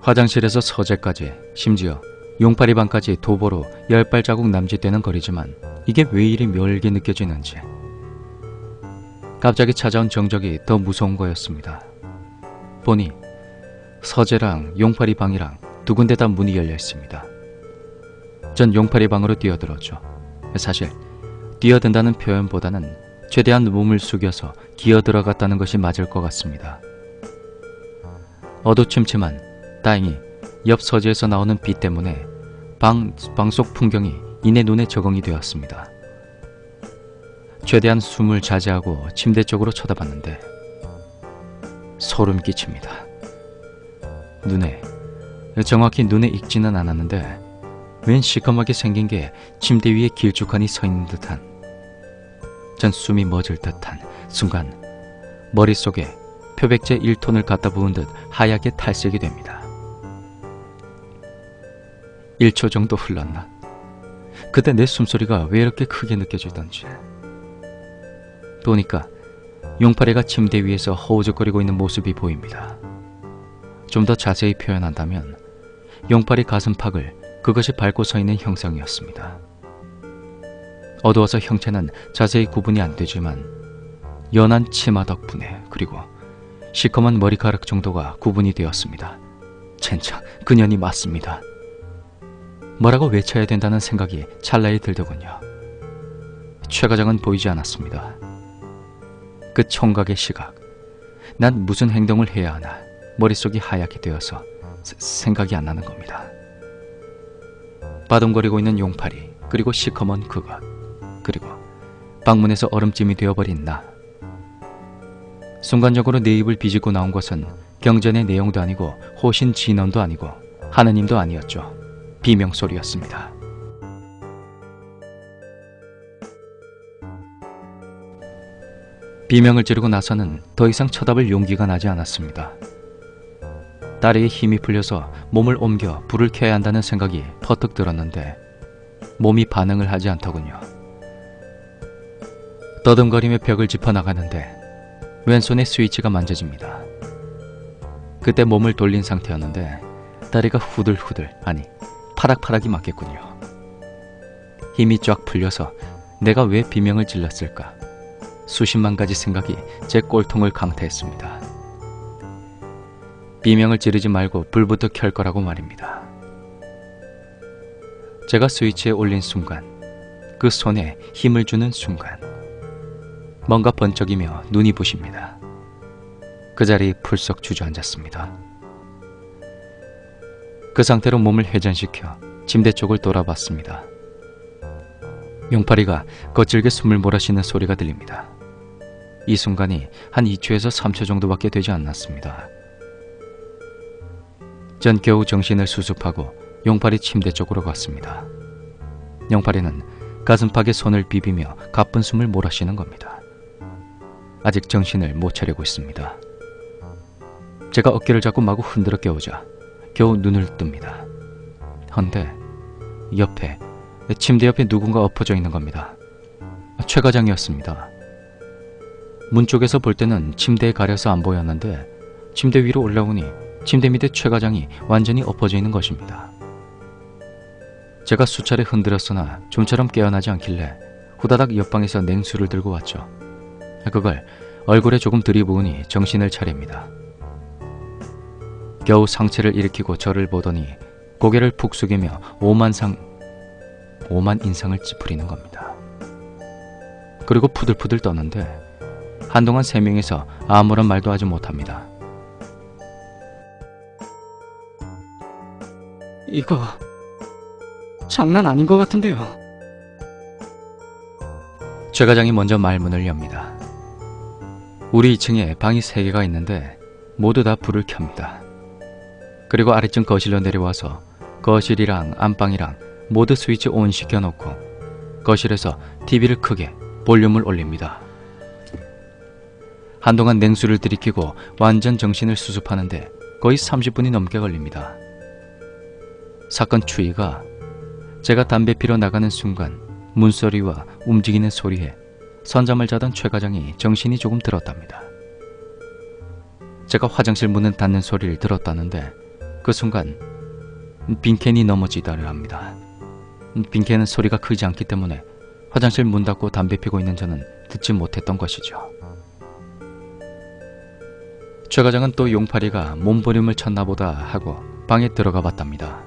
화장실에서 서재까지 심지어 용팔이 방까지 도보로 열 발자국 남짓되는 거리지만 이게 왜 이리 멀게 느껴지는지 갑자기 찾아온 정적이 더 무서운 거였습니다. 보니 서재랑 용팔이 방이랑 두 군데 다 문이 열려 있습니다. 전 용팔이 방으로 뛰어들었죠. 사실 뛰어든다는 표현보다는 최대한 몸을 숙여서 기어 들어갔다는 것이 맞을 것 같습니다. 어두침침한 다행히 옆 서재에서 나오는 빛 때문에 방, 방속 풍경이 이내 눈에 적응이 되었습니다. 최대한 숨을 자제하고 침대 쪽으로 쳐다봤는데 소름 끼칩니다. 눈에 정확히 눈에 익지는 않았는데 웬 시커멓게 생긴 게 침대 위에 길쭉하니 서 있는 듯한 전 숨이 멎을 듯한 순간 머릿속에 표백제 1톤을 갖다 부은 듯 하얗게 탈색이 됩니다. 1초 정도 흘렀나? 그때 내 숨소리가 왜 이렇게 크게 느껴지던지. 보니까 용팔이가 침대 위에서 허우적거리고 있는 모습이 보입니다. 좀 더 자세히 표현한다면 용팔이 가슴팍을 그것이 밟고 서 있는 형상이었습니다. 어두워서 형체는 자세히 구분이 안 되지만 연한 치마 덕분에 그리고 시커먼 머리카락 정도가 구분이 되었습니다. 젠장 그년이 맞습니다. 뭐라고 외쳐야 된다는 생각이 찰나에 들더군요. 최 과장은 보이지 않았습니다. 그 총각의 시각. 난 무슨 행동을 해야 하나 머릿속이 하얗게 되어서 세- 생각이 안 나는 겁니다. 바둥거리고 있는 용팔이 그리고 시커먼 그것 그리고 방문에서 얼음찜이 되어버린 나 순간적으로 내 입을 비집고 나온 것은 경전의 내용도 아니고 호신 진언도 아니고 하느님도 아니었죠 비명소리였습니다 비명을 지르고 나서는 더 이상 쳐다볼 용기가 나지 않았습니다 다리에 힘이 풀려서 몸을 옮겨 불을 켜야 한다는 생각이 퍼뜩 들었는데 몸이 반응을 하지 않더군요. 떠듬거리며 벽을 짚어 나가는데 왼손에 스위치가 만져집니다. 그때 몸을 돌린 상태였는데 다리가 후들후들 아니 파락파락이 맞겠군요. 힘이 쫙 풀려서 내가 왜 비명을 질렀을까? 수십만 가지 생각이 제 꼴통을 강타했습니다. 비명을 지르지 말고 불부터 켤 거라고 말입니다. 제가 스위치에 올린 순간, 그 손에 힘을 주는 순간, 뭔가 번쩍이며 눈이 부십니다. 그 자리에 풀썩 주저앉았습니다. 그 상태로 몸을 회전시켜 침대 쪽을 돌아봤습니다. 용팔이가 거칠게 숨을 몰아쉬는 소리가 들립니다. 이 순간이 한 2초에서 3초 정도밖에 되지 않았습니다. 전 겨우 정신을 수습하고 용팔이 침대 쪽으로 갔습니다. 용팔이는 가슴팍에 손을 비비며 가쁜 숨을 몰아쉬는 겁니다. 아직 정신을 못 차리고 있습니다. 제가 어깨를 잡고 마구 흔들어 깨우자 겨우 눈을 뜹니다. 헌데 옆에 침대 옆에 누군가 엎어져 있는 겁니다. 최 과장이었습니다. 문 쪽에서 볼 때는 침대에 가려서 안 보였는데 침대 위로 올라오니 침대 밑에 최 과장이 완전히 엎어져 있는 것입니다. 제가 수차례 흔들었으나 좀처럼 깨어나지 않길래 후다닥 옆방에서 냉수를 들고 왔죠. 그걸 얼굴에 조금 들이부으니 정신을 차립니다. 겨우 상체를 일으키고 저를 보더니 고개를 푹 숙이며 오만상 오만 인상을 찌푸리는 겁니다. 그리고 푸들푸들 떠는데 한동안 세 명이서 아무런 말도 하지 못합니다. 이거 장난 아닌 것 같은데요. 최 과장이 먼저 말문을 엽니다. 우리 2층에 방이 3개가 있는데 모두 다 불을 켭니다. 그리고 아래층 거실로 내려와서 거실이랑 안방이랑 모두 스위치 온 시켜놓고 거실에서 TV를 크게 볼륨을 올립니다. 한동안 냉수를 들이키고 완전 정신을 수습하는데 거의 30분이 넘게 걸립니다. 사건 추이가 제가 담배 피러 나가는 순간 문소리와 움직이는 소리에 선잠을 자던 최 과장이 정신이 조금 들었답니다. 제가 화장실 문을 닫는 소리를 들었다는데 그 순간 빈캔이 넘어지다를 합니다. 빈캔은 소리가 크지 않기 때문에 화장실 문 닫고 담배 피고 있는 저는 듣지 못했던 것이죠. 최 과장은 또 용팔이가 몸부림을 쳤나 보다 하고 방에 들어가 봤답니다.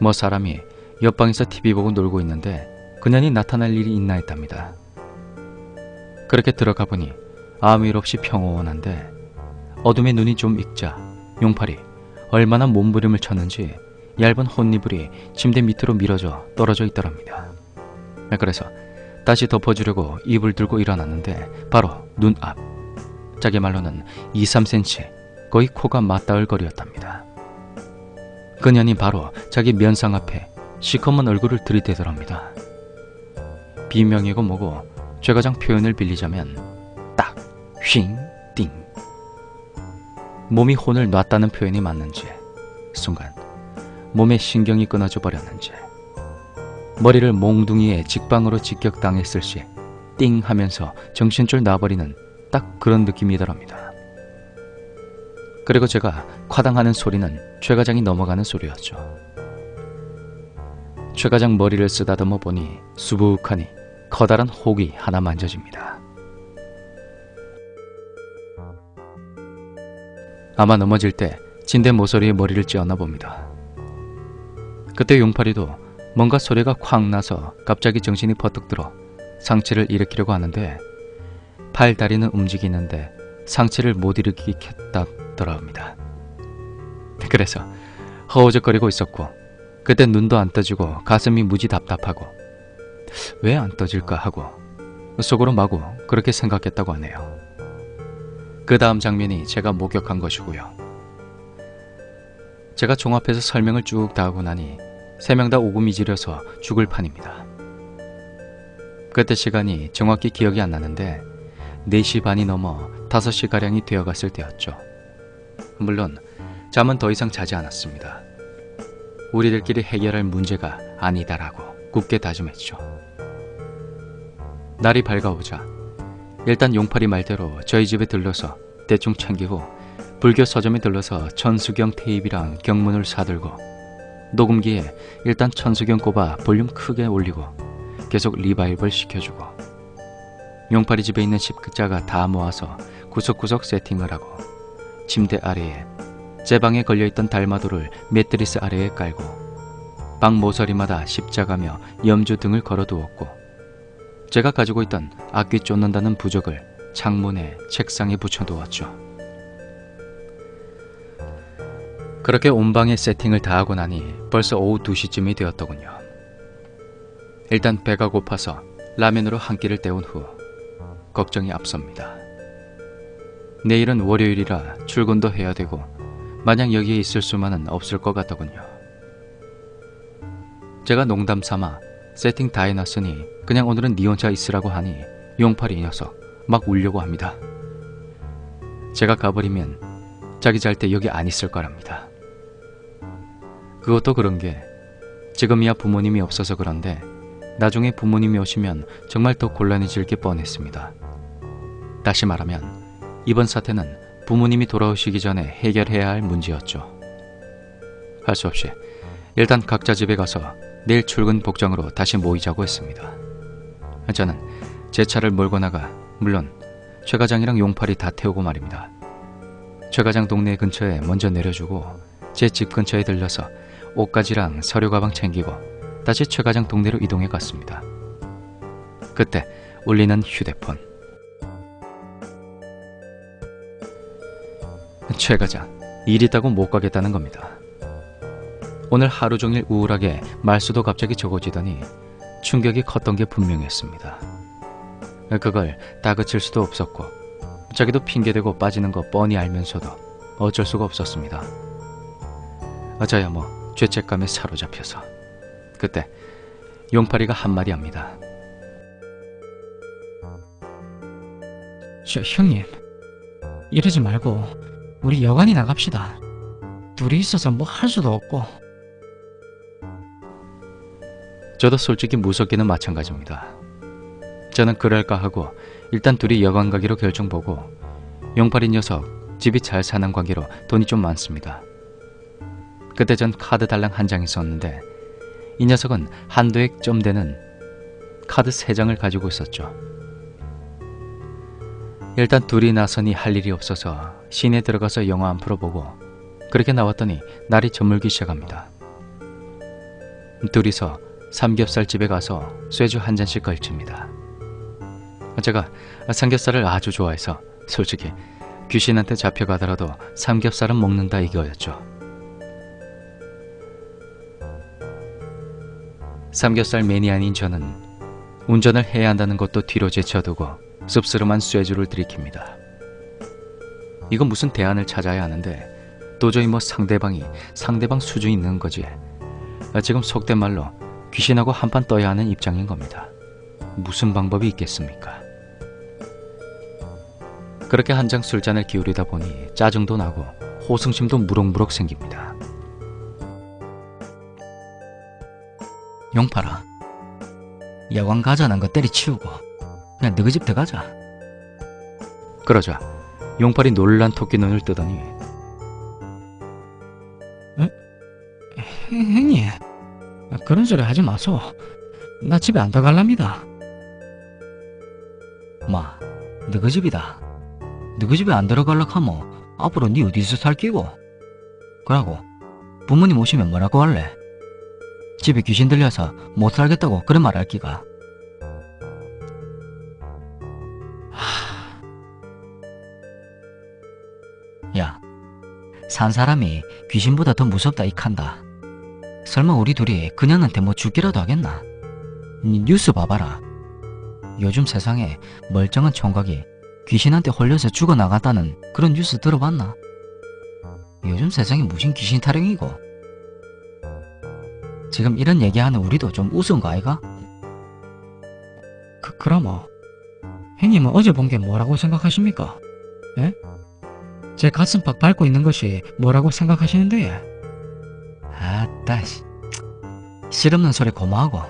뭐 사람이 옆방에서 TV 보고 놀고 있는데 그년이 나타날 일이 있나 했답니다. 그렇게 들어가 보니 아무 일 없이 평온한데 어둠에 눈이 좀 익자 용팔이 얼마나 몸부림을 쳤는지 얇은 혼이불이 침대 밑으로 밀어져 떨어져 있더랍니다. 그래서 다시 덮어주려고 이불 들고 일어났는데 바로 눈앞. 자기 말로는 2, 3cm 거의 코가 맞닿을 거리였답니다. 그년이 바로 자기 면상 앞에 시커먼 얼굴을 들이대더랍니다. 비명이고 뭐고 최과장 표현을 빌리자면 딱, 휭, 띵. 몸이 혼을 놨다는 표현이 맞는지 순간 몸의 신경이 끊어져 버렸는지 머리를 몽둥이에 직방으로 직격당했을 시 띵 하면서 정신줄 나버리는 딱 그런 느낌이더랍니다. 그리고 제가 과당하는 소리는 최과장이 넘어가는 소리였죠. 최과장 머리를 쓰다듬어 보니 수북하니 커다란 혹이 하나 만져집니다. 아마 넘어질 때 진대 모서리에 머리를 찧었나 봅니다. 그때 용팔이도 뭔가 소리가 콱 나서 갑자기 정신이 퍼뜩 들어 상체를 일으키려고 하는데 팔 다리는 움직이는데 상체를 못 일으키겠다더랍니다. 그래서 허우적거리고 있었고 그때 눈도 안 떠지고 가슴이 무지 답답하고 왜 안 떠질까 하고 속으로 마구 그렇게 생각했다고 하네요. 그 다음 장면이 제가 목격한 것이고요. 제가 종합해서 설명을 쭉 다 하고 나니 세 명 다 오금이 지려서 죽을 판입니다. 그때 시간이 정확히 기억이 안 나는데 4시 반이 넘어 5시가량이 되어갔을 때였죠. 물론 잠은 더 이상 자지 않았습니다. 우리들끼리 해결할 문제가 아니다라고 굳게 다짐했죠. 날이 밝아오자 일단 용팔이 말대로 저희 집에 들러서 대충 챙기고 불교 서점에 들러서 천수경 테이프랑 경문을 사들고 녹음기에 일단 천수경 꼽아 볼륨 크게 올리고 계속 리바이벌 시켜주고 용팔이 집에 있는 십자가 다 모아서 구석구석 세팅을 하고 침대 아래에 제 방에 걸려있던 달마도를 매트리스 아래에 깔고 방 모서리마다 십자가며 염주 등을 걸어두었고 제가 가지고 있던 악귀 쫓는다는 부적을 창문에 책상에 붙여두었죠. 그렇게 온 방에 세팅을 다 하고 나니 벌써 오후 2시쯤이 되었더군요. 일단 배가 고파서 라면으로 한 끼를 때운 후 걱정이 앞섭니다. 내일은 월요일이라 출근도 해야 되고 마냥 여기에 있을 수만은 없을 것 같더군요. 제가 농담 삼아 세팅 다 해놨으니 그냥 오늘은 니 혼자 있으라고 하니 용팔이 녀석 막 울려고 합니다. 제가 가버리면 자기 잘 때 여기 안 있을 거랍니다. 그것도 그런 게 지금이야 부모님이 없어서 그런데 나중에 부모님이 오시면 정말 더 곤란해질 게 뻔했습니다. 다시 말하면 이번 사태는 부모님이 돌아오시기 전에 해결해야 할 문제였죠. 할 수 없이 일단 각자 집에 가서 내일 출근 복장으로 다시 모이자고 했습니다. 저는 제 차를 몰고 나가 물론 최 과장이랑 용팔이 다 태우고 말입니다. 최 과장 동네 근처에 먼저 내려주고 제 집 근처에 들려서 옷가지랑 서류 가방 챙기고 다시 최 과장 동네로 이동해 갔습니다. 그때 울리는 휴대폰. 최 과장, 일 있다고 못 가겠다는 겁니다. 오늘 하루 종일 우울하게 말수도 갑자기 적어지더니 충격이 컸던 게 분명했습니다. 그걸 다그칠 수도 없었고 자기도 핑계대고 빠지는 거 뻔히 알면서도 어쩔 수가 없었습니다. 어자야 뭐 죄책감에 사로잡혀서 그때 용팔이가 한마디 합니다. 저 형님 이러지 말고 우리 여관이 나갑시다. 둘이 있어서 뭐 할 수도 없고 저도 솔직히 무섭기는 마찬가지입니다. 저는 그럴까 하고 일단 둘이 여관 가기로 결정 보고 용팔이 녀석 집이 잘 사는 관계로 돈이 좀 많습니다. 그때 전 카드 달랑 한 장 있었는데 이 녀석은 한도액 좀 되는 카드 세 장을 가지고 있었죠. 일단 둘이 나서니 할 일이 없어서 시내 들어가서 영화 한 프로 보고 그렇게 나왔더니 날이 저물기 시작합니다. 둘이서 삼겹살 집에 가서 쇠주 한 잔씩 걸칩니다. 제가 삼겹살을 아주 좋아해서 솔직히 귀신한테 잡혀가더라도 삼겹살은 먹는다 이거였죠. 삼겹살 매니아인 저는 운전을 해야 한다는 것도 뒤로 제쳐두고 씁쓸한 쇠주를 들이킵니다. 이건 무슨 대안을 찾아야 하는데 도저히 뭐 상대방이 상대방 수준이 있는 거지. 지금 속된 말로 귀신하고 한판 떠야 하는 입장인 겁니다. 무슨 방법이 있겠습니까? 그렇게 한 장 술잔을 기울이다 보니 짜증도 나고 호승심도 무럭무럭 생깁니다. 용팔아. 야광 가자는 거 때리치우고 그냥 너희 집 들어가자. 그러자 용팔이 놀란 토끼 눈을 뜨더니 형- 형님, 그런 소리 하지 마소. 나 집에 안 들어갈랍니다. 마, 너희 집이다. 너희 집에 안 들어갈라 하면 앞으로 네 어디서 살 끼고? 그러고 부모님 오시면 뭐라고 할래? 집에 귀신 들려서 못 살겠다고 그런 말 할 끼가. 하... 야, 산 사람이 귀신보다 더 무섭다 이 칸다. 설마 우리 둘이 그년한테 뭐 죽기라도 하겠나? 니 뉴스 봐봐라. 요즘 세상에 멀쩡한 총각이 귀신한테 홀려서 죽어나갔다는 그런 뉴스 들어봤나? 요즘 세상에 무슨 귀신 타령이고? 지금 이런 얘기하는 우리도 좀 우스운 거 아이가? 그, 그럼 형님은 어제 본 게 뭐라고 생각하십니까? 예? 제 가슴팍 밟고 있는 것이 뭐라고 생각하시는데? 아따, 씨. 실없는 소리 고마하고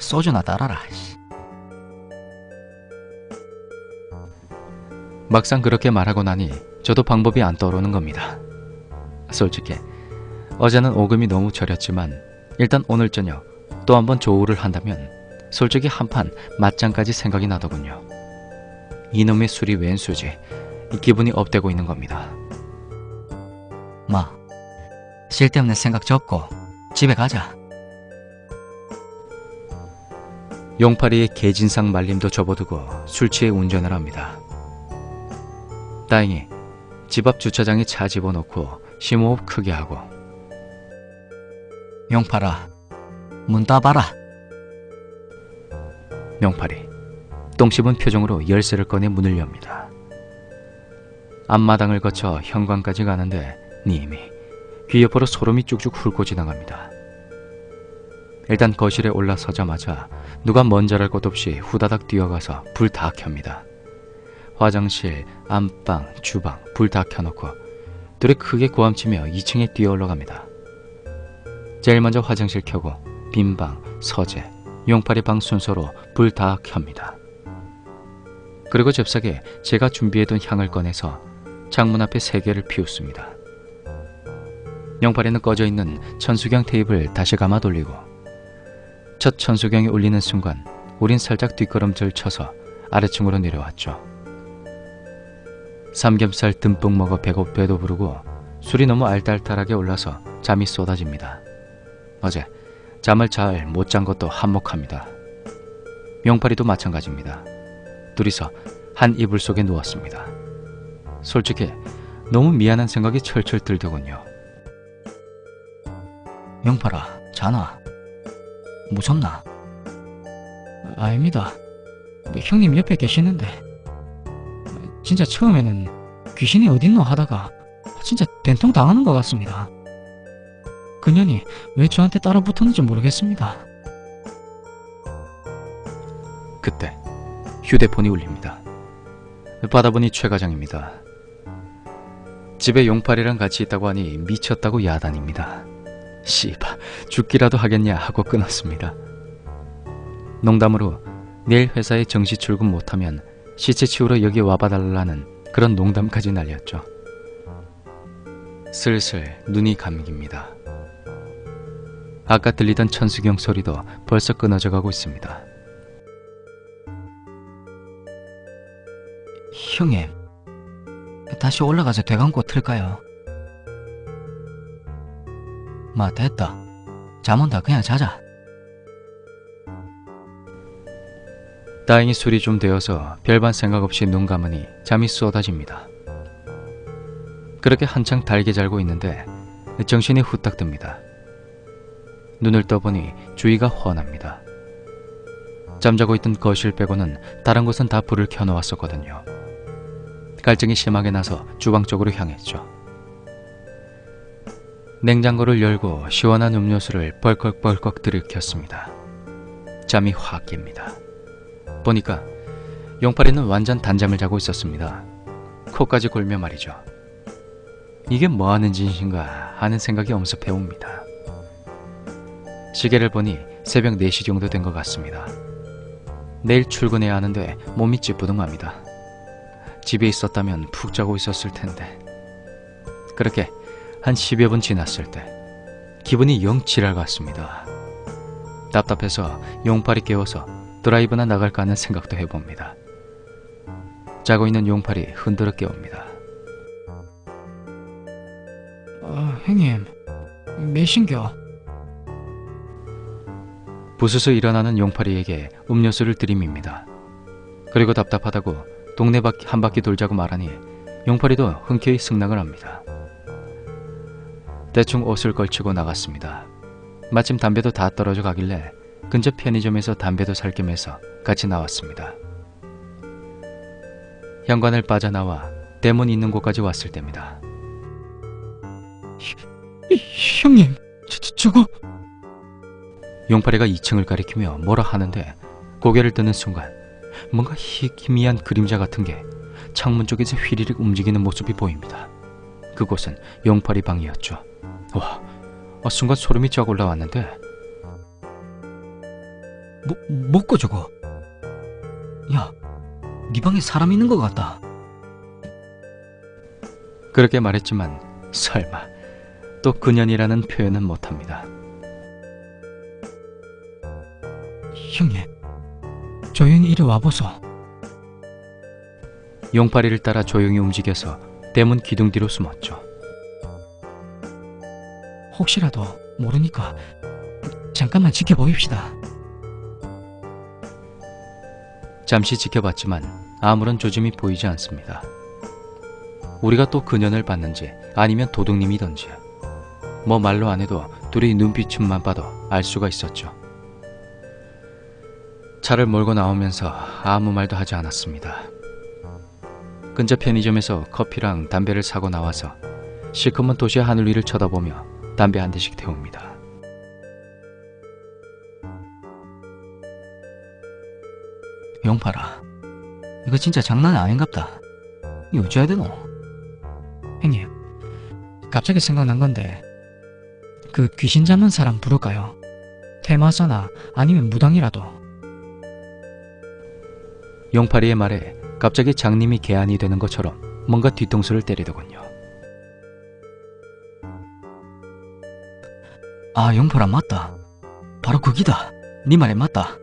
소주나 따라라. 씨. 막상 그렇게 말하고 나니 저도 방법이 안 떠오르는 겁니다. 솔직히 어제는 오금이 너무 저렸지만 일단 오늘 저녁 또 한번 조우를 한다면 솔직히 한판 맞짱까지 생각이 나더군요. 이놈의 술이 웬 수지 이 기분이 업되고 있는 겁니다. 마, 실 때문에 생각 접고 집에 가자. 용팔이의 개진상 말림도 접어두고 술 취해 운전을 합니다. 다행히 집 앞 주차장에 차 집어넣고 심호흡 크게 하고 용팔아, 문 따봐라. 명팔이 똥 씹은 표정으로 열쇠를 꺼내 문을 엽니다. 앞마당을 거쳐 현관까지 가는데 님이 귀 옆으로 소름이 쭉쭉 훑고 지나갑니다. 일단 거실에 올라서자마자 누가 먼저랄 것 없이 후다닥 뛰어가서 불 다 켭니다. 화장실, 안방, 주방 불 다 켜놓고 둘이 크게 고함치며 2층에 뛰어 올라갑니다. 제일 먼저 화장실 켜고 빈방, 서재, 용팔이 방 순서로 불 다 켭니다. 그리고 잽싸게 제가 준비해둔 향을 꺼내서 창문 앞에 세 개를 피웠습니다. 용팔이는 꺼져 있는 천수경 테이블 다시 감아 돌리고 첫 천수경이 울리는 순간 우린 살짝 뒷걸음질 쳐서 아래층으로 내려왔죠. 삼겹살 듬뿍 먹어 배고 배도 부르고 술이 너무 알딸딸하게 올라서 잠이 쏟아집니다. 어제 잠을 잘 못 잔 것도 한몫합니다. 명팔이도 마찬가지입니다. 둘이서 한 이불 속에 누웠습니다. 솔직히 너무 미안한 생각이 철철 들더군요. 용팔아, 자나. 무섭나? 아닙니다. 뭐 형님 옆에 계시는데 진짜 처음에는 귀신이 어딨노 하다가 진짜 된통 당하는 것 같습니다. 그년이 왜 저한테 따라 붙었는지 모르겠습니다. 그때 휴대폰이 울립니다. 받아보니 최 과장입니다. 집에 용팔이랑 같이 있다고 하니 미쳤다고 야단입니다. 씨바 죽기라도 하겠냐 하고 끊었습니다. 농담으로 내일 회사에 정시 출근 못하면 시체 치우러 여기 와봐달라는 그런 농담까지 날렸죠. 슬슬 눈이 감깁니다. 아까 들리던 천수경 소리도 벌써 끊어져 가고 있습니다. 형님, 다시 올라가서 대감고 틀까요? 마, 됐다. 잠 온다. 그냥 자자. 다행히 술이 좀 되어서 별반 생각 없이 눈 감으니 잠이 쏟아집니다. 그렇게 한창 달게 잘고 있는데 정신이 후딱 듭니다. 눈을 떠보니 주위가 훤합니다. 잠자고 있던 거실 빼고는 다른 곳은 다 불을 켜놓았었거든요. 갈증이 심하게 나서 주방 쪽으로 향했죠. 냉장고를 열고 시원한 음료수를 벌컥벌컥 들이켰습니다. 잠이 확 깹니다. 보니까 용팔이는 완전 단잠을 자고 있었습니다. 코까지 골며 말이죠. 이게 뭐 하는 짓인가 하는 생각이 엄습해 옵니다. 시계를 보니 새벽 4시 정도 된 것 같습니다. 내일 출근해야 하는데 몸이 찌뿌둥합니다. 집에 있었다면 푹 자고 있었을 텐데. 그렇게 한 10여 분 지났을 때 기분이 영 지랄 같습니다. 답답해서 용팔이 깨워서 드라이브나 나갈까 하는 생각도 해봅니다. 자고 있는 용팔이 흔들어 깨웁니다. 어, 형님, 몇신겨? 부스스 일어나는 용팔이에게 음료수를 들이밉니다. 그리고 답답하다고 동네 바퀴 한 바퀴 돌자고 말하니 용팔이도 흔쾌히 승낙을 합니다. 대충 옷을 걸치고 나갔습니다. 마침 담배도 다 떨어져 가길래 근처 편의점에서 담배도 살 겸해서 같이 나왔습니다. 현관을 빠져나와 대문 있는 곳까지 왔을 때입니다. 형님, 저, 저, 저거... 용팔이가 2층을 가리키며 뭐라 하는데 고개를 드는 순간 뭔가 희, 희미한 그림자 같은 게 창문 쪽에서 휘리릭 움직이는 모습이 보입니다. 그곳은 용팔이 방이었죠. 와, 어, 순간 소름이 쫙 올라왔는데 뭐, 뭐고 저거? 야, 네 방에 사람 있는 것 같다. 그렇게 말했지만 설마 또 그년이라는 표현은 못합니다. 형님, 조용히 이리 와보소. 용팔이를 따라 조용히 움직여서 대문 기둥 뒤로 숨었죠. 혹시라도 모르니까 잠깐만 지켜보입시다. 잠시 지켜봤지만 아무런 조짐이 보이지 않습니다. 우리가 또 그년을 봤는지 아니면 도둑님이던지 뭐 말로 안 해도 둘이 눈빛춤만 봐도 알 수가 있었죠. 차를 몰고 나오면서 아무 말도 하지 않았습니다. 근처 편의점에서 커피랑 담배를 사고 나와서 시커먼 도시의 하늘 위를 쳐다보며 담배 한 대씩 태웁니다. 용팔아, 이거 진짜 장난 아닌갑다. 이거 어찌해야 되노? 형님, 갑자기 생각난 건데 그 귀신 잡는 사람 부를까요? 테마사나 아니면 무당이라도 용팔이의 말에 갑자기 장님이 개안이 되는 것처럼 뭔가 뒤통수를 때리더군요. 아 용팔아 맞다. 바로 거기다. 네 말에 맞다.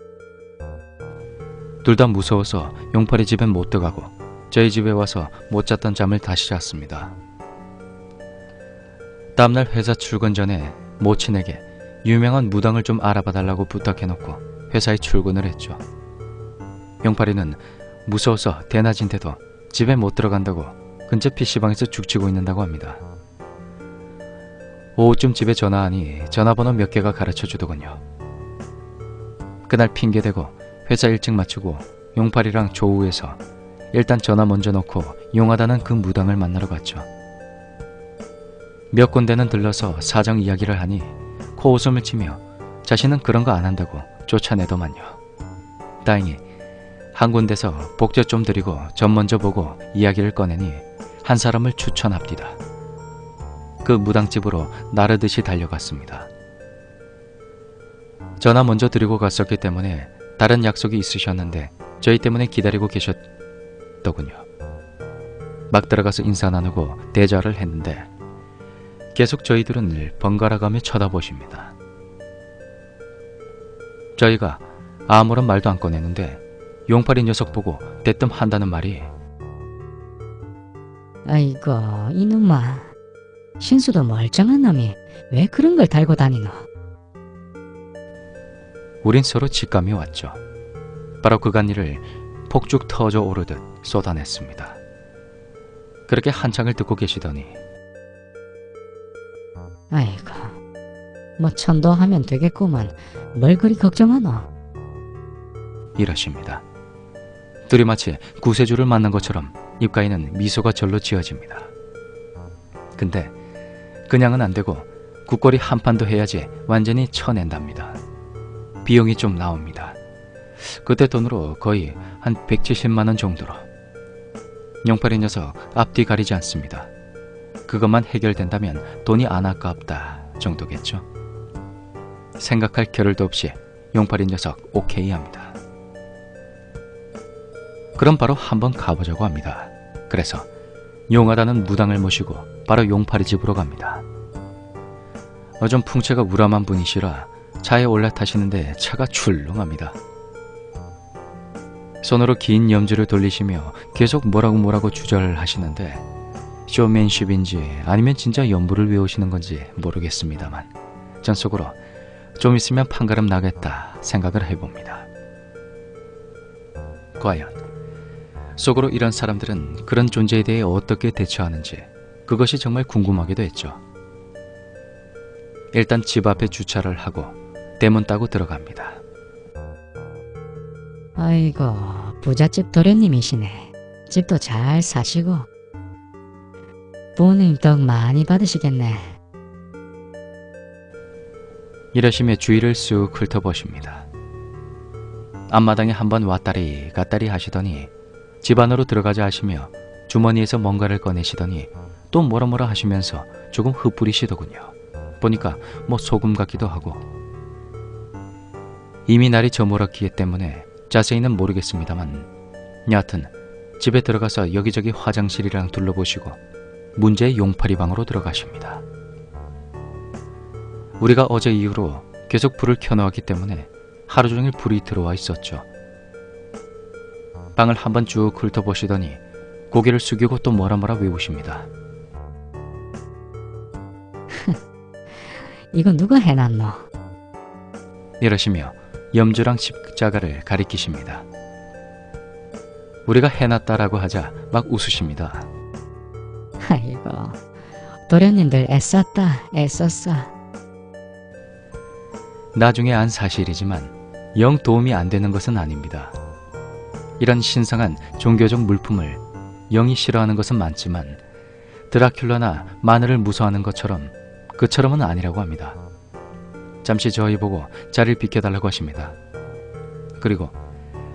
둘 다 무서워서 용팔이 집엔 못 들어가고 저희 집에 와서 못 잤던 잠을 다시 잤습니다. 다음날 회사 출근 전에 모친에게 유명한 무당을 좀 알아봐 달라고 부탁해놓고 회사에 출근을 했죠. 용팔이는 무서워서 대낮인데도 집에 못 들어간다고 근처 PC방에서 죽치고 있는다고 합니다. 오후쯤 집에 전화하니 전화번호 몇 개가 가르쳐 주더군요. 그날 핑계대고 회사 일찍 마치고 용팔이랑 조우에서 일단 전화 먼저 넣고 용하다는 그 무당을 만나러 갔죠. 몇 군데는 들러서 사정 이야기를 하니 코웃음을 치며 자신은 그런 거 안 한다고 쫓아내더만요. 다행히 한 군데서 복제 좀 드리고 전 먼저 보고 이야기를 꺼내니 한 사람을 추천합디다. 그 무당집으로 나르듯이 달려갔습니다. 전화 먼저 드리고 갔었기 때문에 다른 약속이 있으셨는데 저희 때문에 기다리고 계셨더군요. 막 들어가서 인사 나누고 대자를 했는데 계속 저희들은 번갈아가며 쳐다보십니다. 저희가 아무런 말도 안 꺼내는데 용팔이 녀석 보고 대뜸 한다는 말이 아이고 이놈아 신수도 멀쩡한 놈이 왜 그런 걸 달고 다니노 우린 서로 직감이 왔죠. 바로 그간 일을 폭죽 터져 오르듯 쏟아냈습니다. 그렇게 한창을 듣고 계시더니 아이고 뭐 천도하면 되겠구만 뭘 그리 걱정하노 이러십니다. 둘이 마치 구세주를 만난 것처럼 입가에는 미소가 절로 지어집니다. 근데 그냥은 안 되고 국거리 한 판도 해야지 완전히 쳐낸답니다. 비용이 좀 나옵니다. 그때 돈으로 거의 한 170만 원 정도로. 용팔이 녀석 앞뒤 가리지 않습니다. 그것만 해결된다면 돈이 안 아깝다 정도겠죠. 생각할 겨를도 없이 용팔이 녀석 오케이 합니다. 그럼 바로 한번 가보자고 합니다. 그래서 용하다는 무당을 모시고 바로 용팔이 집으로 갑니다. 어좀 풍채가 우람한 분이시라 차에 올라타시는데 차가 출렁합니다. 손으로 긴 염주를 돌리시며 계속 뭐라고 뭐라고 주절을 하시는데 쇼맨십인지 아니면 진짜 연부를 외우시는 건지 모르겠습니다만 전 속으로 좀 있으면 판가름 나겠다 생각을 해봅니다. 과연 속으로 이런 사람들은 그런 존재에 대해 어떻게 대처하는지 그것이 정말 궁금하기도 했죠. 일단 집 앞에 주차를 하고 대문 따고 들어갑니다. 아이고 부잣집 도련님이시네 집도 잘 사시고 부모님 덕 많이 받으시겠네 이러시며 주위를 쑥 훑어보십니다. 앞마당에 한번 왔다리 갔다리 하시더니 집 안으로 들어가자 하시며 주머니에서 뭔가를 꺼내시더니 또 뭐라 뭐라 하시면서 조금 흩뿌리시더군요. 보니까 뭐 소금 같기도 하고 이미 날이 저물었기 때문에 자세히는 모르겠습니다만 여하튼 집에 들어가서 여기저기 화장실이랑 둘러보시고 문제의 용팔이 방으로 들어가십니다. 우리가 어제 이후로 계속 불을 켜놓았기 때문에 하루 종일 불이 들어와 있었죠. 방을 한번 쭉 훑어보시더니 고개를 숙이고 또 뭐라 뭐라 외우십니다. 이거 누가 해놨노 이러시며 염주랑 십자가를 가리키십니다. 우리가 해놨다라고 하자 막 웃으십니다. 아이고 도련님들 애썼다 애썼어 나중에 안 사실이지만 영 도움이 안 되는 것은 아닙니다. 이런 신성한 종교적 물품을 영이 싫어하는 것은 많지만 드라큘라나 마늘을 무서워하는 것처럼 그처럼은 아니라고 합니다. 잠시 저희 보고 자리를 비켜달라고 하십니다. 그리고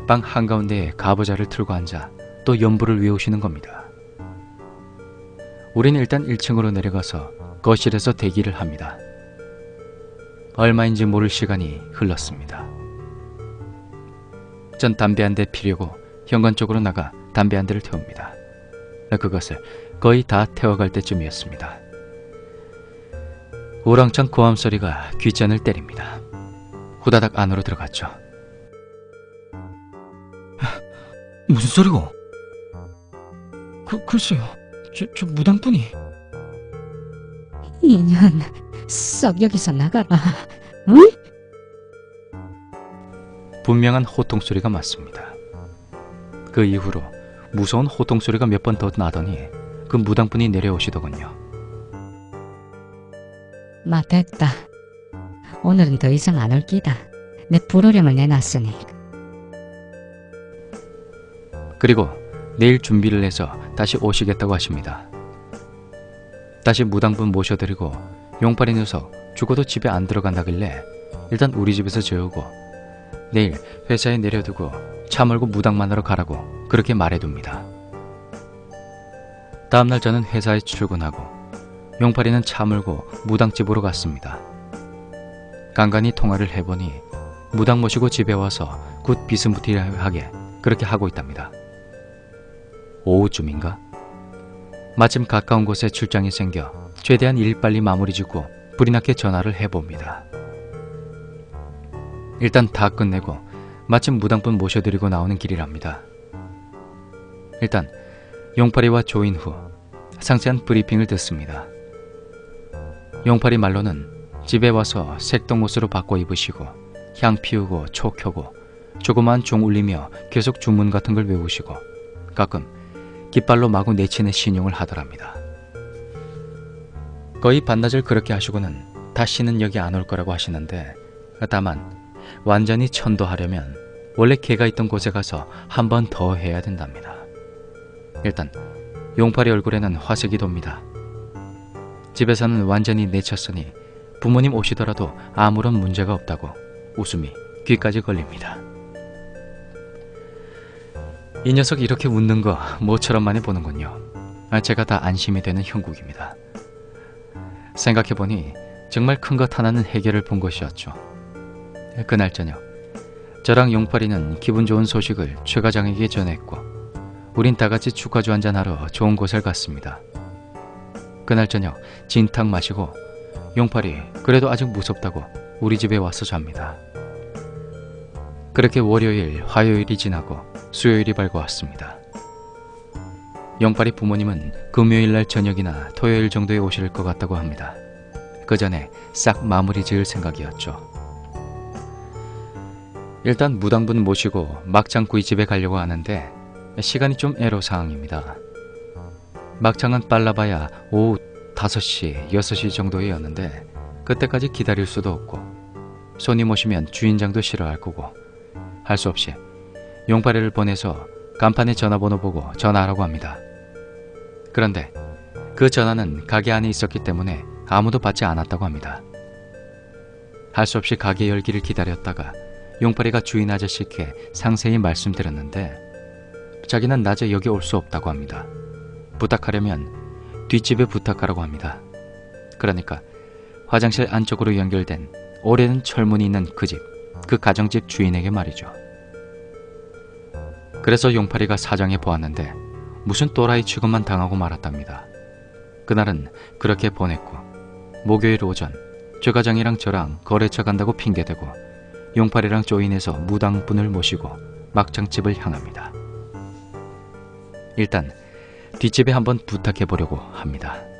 방 한가운데에 가부좌를 틀고 앉아 또 연부를 외우시는 겁니다. 우리는 일단 1층으로 내려가서 거실에서 대기를 합니다. 얼마인지 모를 시간이 흘렀습니다. 전 담배 한 대 피려고 현관 쪽으로 나가 담배 한 대를 태웁니다. 그것을 거의 다 태워갈 때쯤이었습니다. 우렁찬 고함 소리가 귓잔을 때립니다. 후다닥 안으로 들어갔죠. 무슨 소리고? 그, 글쎄요. 저, 저 무당분이 이년 썩 여기서 나가라 응? 분명한 호통 소리가 맞습니다. 그 이후로 무서운 호통 소리가 몇 번 더 나더니 그 무당분이 내려오시더군요. 마 됐다 오늘은 더 이상 안올 끼다 내 불호령을 내놨으니 그리고 내일 준비를 해서 다시 오시겠다고 하십니다. 다시 무당분 모셔드리고 용팔이 녀석 죽어도 집에 안 들어간다길래 일단 우리 집에서 재우고 내일 회사에 내려두고 차 몰고 무당 만나러 가라고 그렇게 말해둡니다. 다음날 저는 회사에 출근하고 용팔이는 차 몰고 무당집으로 갔습니다. 간간히 통화를 해보니 무당 모시고 집에 와서 곧 비스무리하게 그렇게 하고 있답니다. 오후쯤인가? 마침 가까운 곳에 출장이 생겨 최대한 일 빨리 마무리 짓고 불이 나게 전화를 해봅니다. 일단 다 끝내고 마침 무당분 모셔드리고 나오는 길이랍니다. 일단 용팔이와 조인 후 상세한 브리핑을 듣습니다. 용팔이 말로는 집에 와서 색동 옷으로 바꿔 입으시고 향 피우고 초 켜고 조그마한 종 울리며 계속 주문 같은 걸 외우시고 가끔 깃발로 마구 내치는 신용을 하더랍니다. 거의 반나절 그렇게 하시고는 다시는 여기 안 올 거라고 하시는데 다만 완전히 천도하려면 원래 개가 있던 곳에 가서 한 번 더 해야 된답니다. 일단 용팔이 얼굴에는 화색이 돕니다. 집에서는 완전히 내쳤으니 부모님 오시더라도 아무런 문제가 없다고 웃음이 귀까지 걸립니다. 이 녀석 이렇게 웃는 거 모처럼 많이 보는군요. 아, 제가 다 안심이 되는 형국입니다. 생각해보니 정말 큰 것 하나는 해결을 본 것이었죠. 그날 저녁 저랑 용팔이는 기분 좋은 소식을 최 과장에게 전했고 우린 다 같이 축하주 한잔하러 좋은 곳을 갔습니다. 그날 저녁 진탕 마시고 용팔이 그래도 아직 무섭다고 우리 집에 와서 잡니다. 그렇게 월요일, 화요일이 지나고 수요일이 밝아왔습니다. 용팔이 부모님은 금요일 날 저녁이나 토요일 정도에 오실 것 같다고 합니다. 그 전에 싹 마무리 지을 생각이었죠. 일단 무당분 모시고 막창 구이집에 가려고 하는데 시간이 좀 애로사항입니다. 막창은 빨라봐야 오후 5시, 6시 정도였는데 그때까지 기다릴 수도 없고 손님 오시면 주인장도 싫어할 거고 할 수 없이 용팔이를 보내서 간판에 전화번호 보고 전화하라고 합니다. 그런데 그 전화는 가게 안에 있었기 때문에 아무도 받지 않았다고 합니다. 할 수 없이 가게 열기를 기다렸다가 용팔이가 주인 아저씨께 상세히 말씀드렸는데 자기는 낮에 여기 올 수 없다고 합니다. 부탁하려면 뒷집에 부탁하라고 합니다. 그러니까 화장실 안쪽으로 연결된 오래된 철문이 있는 그 집, 그 가정집 주인에게 말이죠. 그래서 용팔이가 사정해 보았는데 무슨 또라이 취급만 당하고 말았답니다. 그날은 그렇게 보냈고 목요일 오전 최 과장이랑 저랑 거래처 간다고 핑계대고 용팔이랑 조인해서 무당분을 모시고 막창집을 향합니다. 일단 뒷집에 한번 부탁해 보려고 합니다.